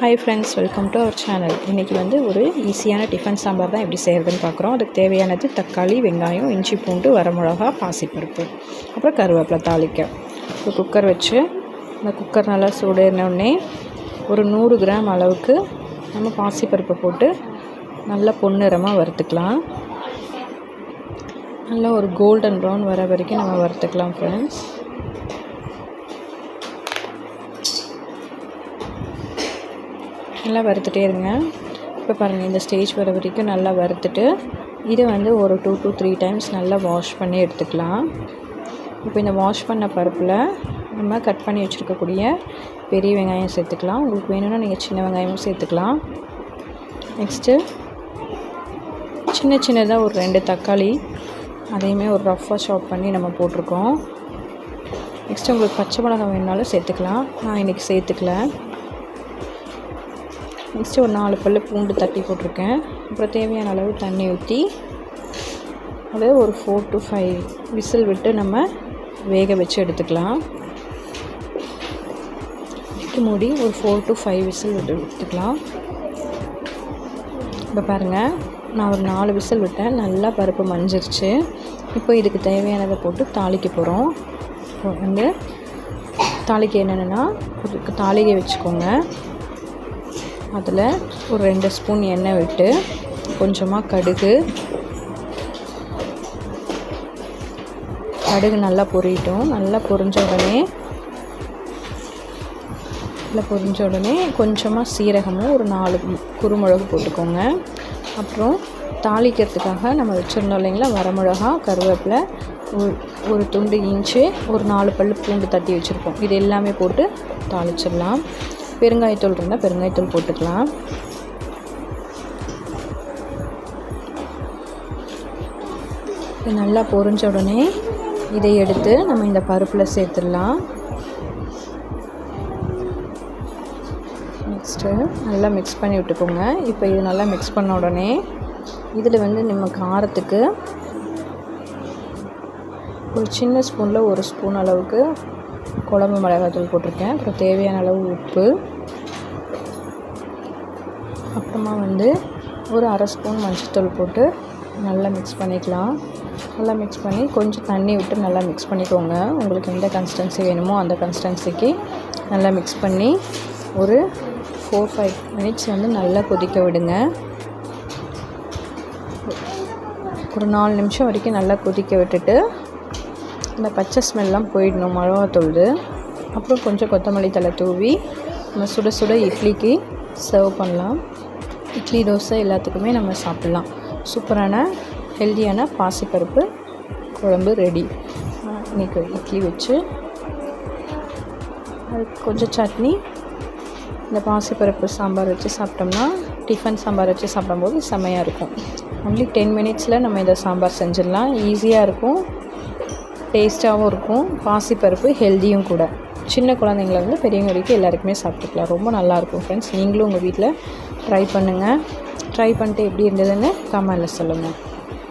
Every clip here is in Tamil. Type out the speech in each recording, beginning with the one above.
Hi friends welcome to our channel இன்றைக்கி வந்து ஒரு ஈஸியான டிஃபன் சாம்பார் தான் எப்படி செய்கிறதுன்னு பார்க்குறோம். அதுக்கு தேவையானது தக்காளி வெங்காயம் இஞ்சி பூண்டு வரமிளகா பாசிப்பருப்பு அப்புறம் கருவேப்பிலை தாளிக்க. ஒரு குக்கர் வச்சு அந்த குக்கர் நல்லா சூடேறினோடனே ஒரு நூறு கிராம் அளவுக்கு நம்ம பாசிப்பருப்பை போட்டு நல்லா பொன்னிறமாக வறுத்துக்கலாம். நல்லா ஒரு கோல்டன் ப்ரௌன் வர வரைக்கும் நம்ம வறுத்துக்கலாம் ஃப்ரெண்ட்ஸ் நல்லா வறுத்துட்டே இருங்க. இப்போ பாருங்கள் இந்த ஸ்டேஜ் வர வரைக்கும் நல்லா வறுத்துட்டு இதை வந்து ஒரு டூ டூ த்ரீ டைம்ஸ் நல்லா வாஷ் பண்ணி எடுத்துக்கலாம். இப்போ இந்த வாஷ் பண்ண பருப்பில் நம்ம கட் பண்ணி வச்சுருக்கக்கூடிய பெரிய வெங்காயம் சேர்த்துக்கலாம். உங்களுக்கு வேணும்னா நீங்கள் சின்ன வெங்காயமும் சேர்த்துக்கலாம். நெக்ஸ்ட்டு சின்ன சின்னதாக ஒரு ரெண்டு தக்காளி அதையுமே ஒரு ரஃப்பாக ஷாப் பண்ணி நம்ம போட்டிருக்கோம். நெக்ஸ்ட்டு உங்களுக்கு பச்சை மிளகாய் வேணுனாலும் சேர்த்துக்கலாம். நான் இன்றைக்கி சேர்த்துக்கல. நெக்ஸ்ட்டு ஒரு நாலு பல் பூண்டு தட்டி போட்டிருக்கேன். அப்புறம் தேவையான அளவு தண்ணி ஊற்றி அதை ஒரு ஃபோர் டு ஃபைவ் விசில் விட்டு நம்ம வேக வச்சு எடுத்துக்கலாம். மூடி ஒரு ஃபோர் டு ஃபைவ் விசில் விட்டு எடுத்துக்கலாம். இப்போ பாருங்கள் நான் ஒரு நாலு விசில் விட்டேன். நல்லா பருப்பு மஞ்சிருச்சு இப்போ இதுக்கு தேவையானதை போட்டு தாளிக்க போகிறோம் வந்து தாளிக்க என்னென்னா தாளிகை வச்சுக்கோங்க. அதில் ஒரு ரெண்டு ஸ்பூன் எண்ணெய் விட்டு கொஞ்சமாக கடுகு. கடுகு நல்லா பொரியட்டும் நல்லா பொரிஞ்ச உடனே நல்லா பொரிஞ்ச உடனே கொஞ்சமாக சீரகமும் ஒரு நாலு குறுமிளகு போட்டுக்கோங்க. அப்புறம் தாளிக்கிறதுக்காக நம்ம வச்சுருந்தோம் இல்லைங்களா வரமிளகா கருவேப்பிலை ஒரு துண்டு இஞ்சி ஒரு நாலு பல் பூண்டு தட்டி வச்சுருப்போம். இது எல்லாமே போட்டு தாளிச்சிடலாம். பெருங்காயத்தூள் இருந்தால் பெருங்காயத்தூள் போட்டுக்கலாம். இது நல்லா பொரிஞ்ச உடனே இதை எடுத்து நம்ம இந்த பருப்பில் சேர்த்துடலாம். நெக்ஸ்ட்டு நல்லா மிக்ஸ் பண்ணி விட்டுக்கோங்க. இப்போ இது நல்லா மிக்ஸ் பண்ண உடனே இதில் வந்து நம்ம காரத்துக்கு ஒரு சின்ன ஸ்பூனில் ஒரு ஸ்பூன் அளவுக்கு குழம்பு மிளகாத்தூள் போட்டிருக்கேன். அப்புறம் தேவையான அளவு உப்பு. அப்புறமா வந்து ஒரு அரை ஸ்பூன் மஞ்சத்தூள் போட்டு நல்லா மிக்ஸ் பண்ணிக்கலாம். நல்லா மிக்ஸ் பண்ணி கொஞ்சம் தண்ணி விட்டு நல்லா மிக்ஸ் பண்ணிக்கோங்க. உங்களுக்கு எந்த கன்சிஸ்டன்சி வேணுமோ அந்த கன்சிஸ்டன்சிக்கு நல்லா மிக்ஸ் பண்ணி ஒரு ஃபோர் ஃபைவ் மினிட்ஸ் வந்து நல்லா கொதிக்க விடுங்க. ஒரு நாலு நிமிஷம் வரைக்கும் நல்லா கொதிக்க விட்டுட்டு இந்த பச்சை ஸ்மெல்லாம் போயிடணும் மிளகாத்தூள். அப்புறம் கொஞ்சம் கொத்தமல்லி தலை தூவி நம்ம சுட சுட இட்லிக்கு சர்வ் பண்ணலாம். இட்லி தோசை எல்லாத்துக்குமே நம்ம சாப்பிட்லாம். சூப்பரான ஹெல்த்தியான பாசிப்பருப்பு குழம்பு ரெடி இன்றைக்கி இட்லி வச்சு அதுக்கு கொஞ்சம் சட்னி இந்த பாசிப்பருப்பு சாம்பார் வச்சு சாப்பிட்டோம்னா டிஃபன் சாம்பார் வச்சு சாப்பிடும்போது செம்மையாக இருக்கும். ஒன்லி டென் மினிட்ஸில் நம்ம இந்த சாம்பார் செஞ்சிடலாம். ஈஸியாக இருக்கும். டேஸ்ட்டாகவும் இருக்கும். பாசிப்பருப்பு ஹெல்த்தியும் கூட. சின்ன குழந்தைங்கள பெரியவங்க வரைக்கும் எல்லாருக்குமே சாப்பிட்டுக்கலாம். ரொம்ப நல்லாயிருக்கும் ஃப்ரெண்ட்ஸ் நீங்களும் உங்கள் வீட்டில் ட்ரை பண்ணுங்கள் ட்ரை பண்ணிட்டு எப்படி இருந்ததுன்னு கமெண்டில் சொல்லுங்கள்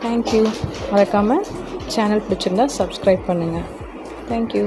தேங்க்யூ மறக்காமல் சேனல் பிடிச்சிருந்தா சப்ஸ்கிரைப் பண்ணுங்கள் தேங்க்யூ